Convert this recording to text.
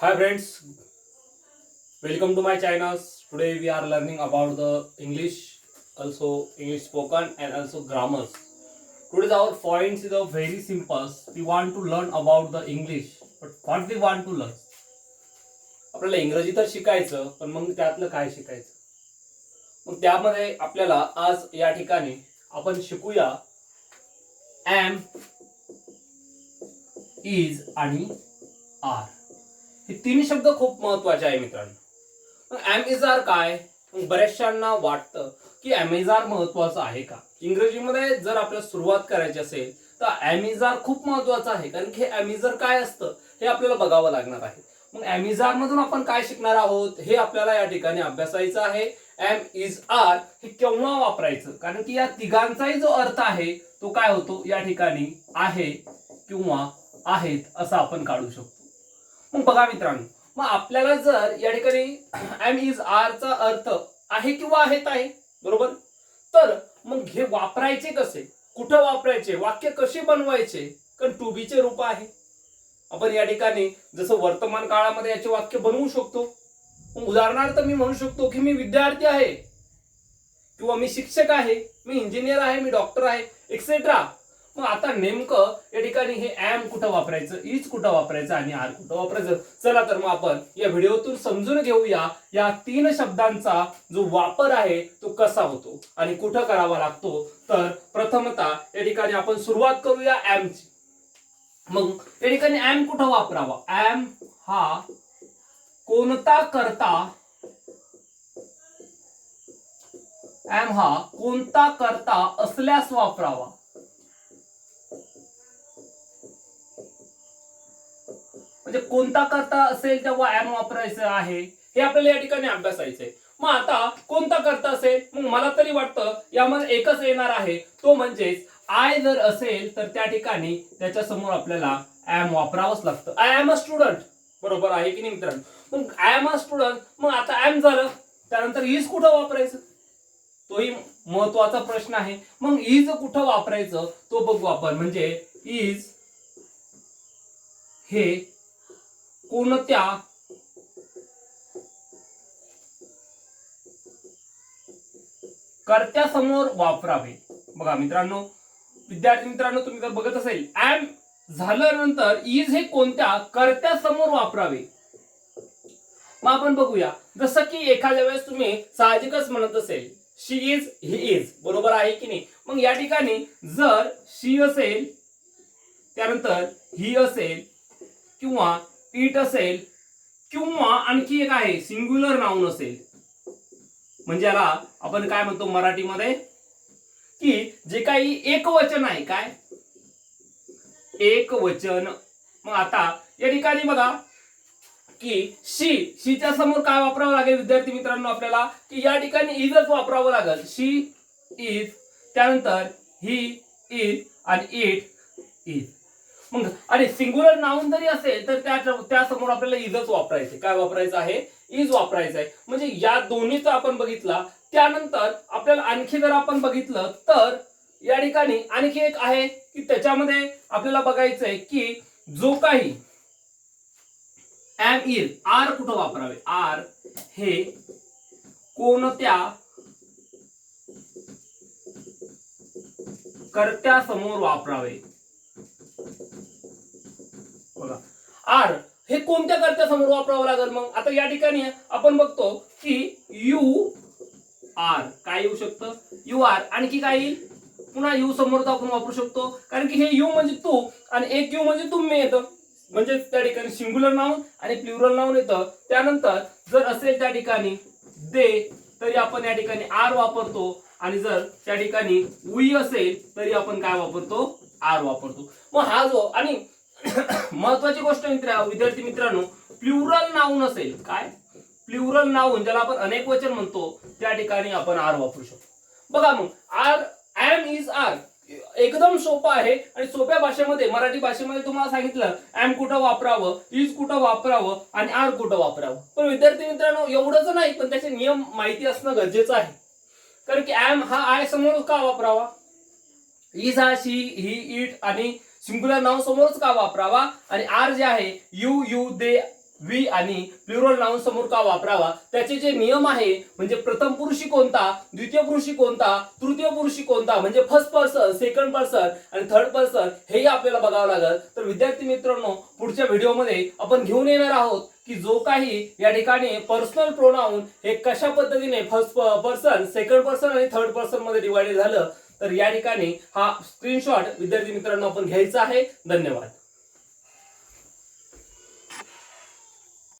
Hi friends welcome to my channels today we are learning about the English also English spoken and also grammars today's our points is a very simples we want to learn about the English but what we want to learn आपल्याला इंग्रजी तर शिकायचं पण मग त्यातलं काय शिकायचं? मग त्यामध्ये आपल्याला आज या ठिकाणी आपण शिकूया. एम इज आणि आर हे तिन्ही शब्द खूप महत्त्वाचे आहे मित्रांनो. एम आर काय? बऱ्याचशांना वाटतं की अमेझार महत्वाचं आहे का? इंग्रजीमध्ये जर आपल्याला सुरुवात करायची असेल तर अमेझार खूप महत्वाचं आहे. कारण की हे अमेझर काय असतं? हे आपल्याला बघावं लागणार आहे. मग अमेझार मधून आपण काय शिकणार आहोत? हे आपल्याला या ठिकाणी अभ्यासायचं आहे. एम इज आर हे केव्हा वापरायचं? कारण की या तिघांचाही जो अर्थ आहे तो काय होतो? या ठिकाणी आहे किंवा आहेत असं आपण काढू शकतो. मग बघा मित्रांनो मग आपल्याला जर या ठिकाणी एम इज आर चा अर्थ आहे किंवा आहेत आहे बरोबर? तर मग हे वापरायचे कसे? कुठं वापरायचे? वाक्य कसे बनवायचे? कारण टू बी चे रूप आहे. आपण या ठिकाणी जसं वर्तमान काळामध्ये याचे वाक्य बनवू शकतो. उदाहरणार्थ मी म्हणू शकतो की मी विद्यार्थी आहे. किंवा मी शिक्षक आहे मी इंजिनियर आहे मी डॉक्टर आहे एक्सेट्रा मग आता नेमकं या ठिकाणी हे एम कुठं वापरायचं इज कुठं वापरायचं आणि आर कुठं वापरायचं? चला तर मग आपण या व्हिडिओतून समजून घेऊया या तीन शब्दांचा जो वापर आहे तो कसा होतो आणि कुठं करावा लागतो. तर प्रथमता या ठिकाणी आपण सुरुवात करूया एमची मग या ठिकाणी एम कुठं वापरावा? एम हा कोणता करता एम हा कोणता करता असल्यास वापरावा. म्हणजे कोणता करता असेल तेव्हा ॲम वापरायचं आहे. हे आपल्याला या ठिकाणी अभ्यासायचं आहे मग आता कोणता करता असेल? मग मला तरी वाटतं यामध्ये एकच येणार आहे. तो म्हणजेच आय जर असेल तर त्या ठिकाणी त्याच्यासमोर आपल्याला एम वापरावंच लागतं. आय एम अ स्टुडंट बरोबर आहे की नाही मित्रांनो? मग आय एम अ स्टुडंट मग आता एम झालं. त्यानंतर इज कुठं वापरायचं? तोही महत्त्वाचा प्रश्न आहे. मग इज कुठं वापरायचं? तो बघू आपण. म्हणजे इज हे कोणत्या कर्त्यासमोर वापरावे. बघा मित्रांनो विद्यार्थी मित्रांनो तुम्ही जर बघत असेल एम झाल्यानंतर इज हे कोणत्या? कर्त्यासमोर वापरावे. मग आपण बघूया. जसं की एखाद्या वेळेस तुम्ही साहजिकच म्हणत असेल शी इज ही इज बरोबर आहे की नाही? मग या ठिकाणी जर शी असेल त्यानंतर ही असेल किंवा इट असेल किंवा आणखी एक आहे सिंग्युलर नाऊन असेल. म्हणजे याला आपण काय म्हणतो मराठीमध्ये? की जे काही एक वचन आहे काय? एक वचन मग आता या ठिकाणी बघा की शी शीच्या समोर काय वापरावं लागेल विद्यार्थी मित्रांनो आपल्याला? की या ठिकाणी इजच वापरावं लागेल. शी इज त्यानंतर ही इज आणि इट इज मग आणि सिंग्युलर नाऊन जरी असेल तर त्या त्यासमोर आपल्याला इजच वापरायचे. काय वापरायचं आहे? इज वापरायचं आहे म्हणजे या दोन्हीचा आपण बघितला त्यानंतर आपल्याला आणखी जर आपण बघितलं तर या ठिकाणी आणखी एक आहे की त्याच्यामध्ये आपल्याला बघायचं आहे की जो काही एम इज आर कुठं वापरावे? आर हे कोणत्या कर्त्यासमोर वापरावे? बघा आर हे कोणत्या कर्त्यासमोर वापरावं लागेल मग? आता या ठिकाणी आपण बघतो की यू आर. काय येऊ शकतं? You are. आणखी काय येईल? पुन्हा यू समोर आपण वापरू शकतो. कारण की हे यू म्हणजे तू आणि एक यू म्हणजे तुम्ही येतं. म्हणजे त्या ठिकाणी सिंग्युलर नाऊन आणि प्लुरल नाऊन येतं. त्यानंतर जर असेल त्या ठिकाणी दे तरी आपण या ठिकाणी आर वापरतो. आणि जर त्या ठिकाणी वी असेल तरी आपण काय वापरतो? आर वापरतो. मग हा जो आणि महत्वाची गोष्ट मित्र विद्यार्थी मित्रांनो प्लुरल नाऊन असेल. काय? प्लुरल नाऊन ज्याला आपण अनेक वचन म्हणतो त्या ठिकाणी आपण आर वापरू शकतो. बघा मग आर एम इज आर एकदम सोपं आहे आणि सोप्या भाषेमध्ये मराठी भाषेमध्ये तुम्हाला सांगितलं एम कुठं वापरावं इज कुठं वापरावं आणि आर कुठं वापरावं. पण विद्यार्थी मित्रांनो एवढंच नाही पण त्याचे नियम माहिती असणं गरजेचं आहे. कारण की एम हा आय समोर का वापरावा? इज हा शी ही इट आणि सिंग्युलर नाव समोरच का वापरावा? आणि आर जे आहे यू यू दे वी आणि प्लुरल नाउन समोर का वापरावा? त्याचे जे नियम आहे म्हणजे प्रथम पुरुषी कोणता द्वितीय पुरुषी कोणता तृतीय पुरुषी कोणता म्हणजे फर्स्ट पर्सन सेकंड पर्सन आणि थर्ड पर्सन हेही आपल्याला बघावं लागेल. तर विद्यार्थी मित्रांनो पुढच्या व्हिडिओमध्ये आपण घेऊन येणार आहोत की जो काही या ठिकाणी पर्सनल प्रोनाऊन हे कशा पद्धतीने फर्स्ट पर्सन सेकंड पर्सन आणि थर्ड पर्सनमध्ये डिवाइडेड झालं तर या ठिकाणी हा स्क्रीनशॉट विद्यार्थी मित्रांनो आपण घ्यायचा आहे. धन्यवाद.